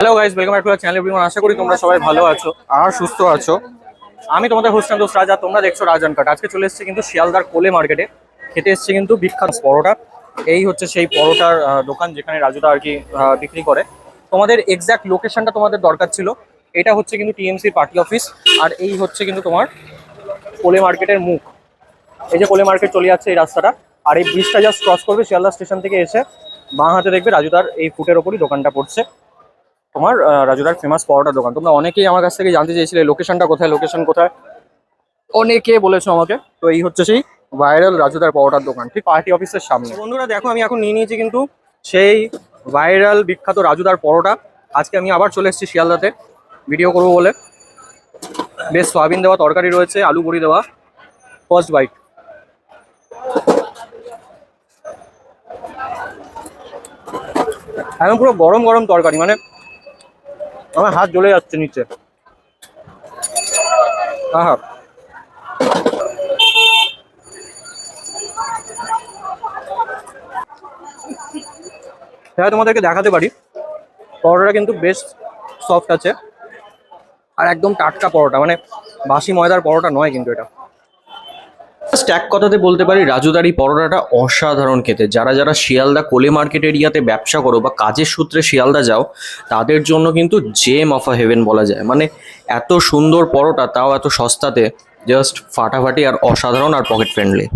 Hello guys welcome back to channel everyone আশা করি তোমরা সবাই ভালো আছো আর সুস্থ আছো। আমি তোমাদের হোস্টান দোস্ত রাজা, তোমরা দেখছ রাজান কাট। আজকে চলে এসেছি কিন্তু শিয়ালদার কোলে মার্কেটে। খেতে এসেছি কিন্তু বিখ্যাত পরোটা। এই হচ্ছে সেই পরোটার দোকান যেখানে রাজুদা আর কি বিক্রি করে। তোমাদের এক্স্যাক্ট লোকেশনটা তোমাদের দরকার ছিল। এটা হচ্ছে কিন্তু টিএমসির পার্টি অফিস আর এই হচ্ছে কিন্তু তোমার কোলে মার্কেটের মুখ। এই যে কোলে মার্কেট চলে যাচ্ছে এই রাস্তাটা। আর এই ব্রিজটা জাস্ট ক্রস করবে, শিয়ালদা স্টেশন থেকে এসে বাঁ হাতে দেখবে রাজুদার এই ফুটের ওপরই দোকানটা পড়ছে। তোমার রাজুদার ফেমাস পরোটার দোকান। তোমরা অনেকেই আমার কাছ থেকে জানতে চেয়েছিলে লোকেশনটা কোথায় লোকেশন কোথায়? অনেকে বলেছ আমাকে। তো এই হচ্ছে সেই ভাইরাল রাজুদার পরোটার দোকান, ঠিক পার্টি অফিসের সামনে। বন্ধুরা, দেখো, আমি এখন নিয়ে নিয়েছি কিন্তু সেই ভাইরাল বিখ্যাত রাজুদার পরোটা। আজকে আমি আবার চলে এসেছি শিয়ালদাতে। ভিডিও করব বলে। বেশ সয়াবিন দেওয়া তরকারি রয়েছে, আলু বড়ি দেওয়া। ফার্স্ট বাইট এখন পুরো গরম গরম তরকারি মানে আমার হাত জ্বলে যাচ্ছে নিচে। আহা হ্যাঁ। তোমাদেরকে দেখাতে পারি, পরোটাটা কিন্তু বেশ সফট আছে। আর একদম টাটকা পরোটা মানে বাসি ময়দার পরোটা নয় কিন্তু এটা। স্ট্যাক কথাতে বলতে পারি রাজুদারি পরোটাটা অসাধারণ খেতে। যারা যারা শিয়ালদা কোলে মার্কেট এরিয়াতে ব্যবসা করো বা কাজের সূত্রে শিয়ালদা যাও, তাদের জন্য কিন্তু জেম অফ আ হেভেন বলা যায়। মানে এত সুন্দর পরোটা, তাও এত সস্তাতে জাস্ট ফাটাফাটি আর অসাধারণ আর পকেট ফ্রেন্ডলি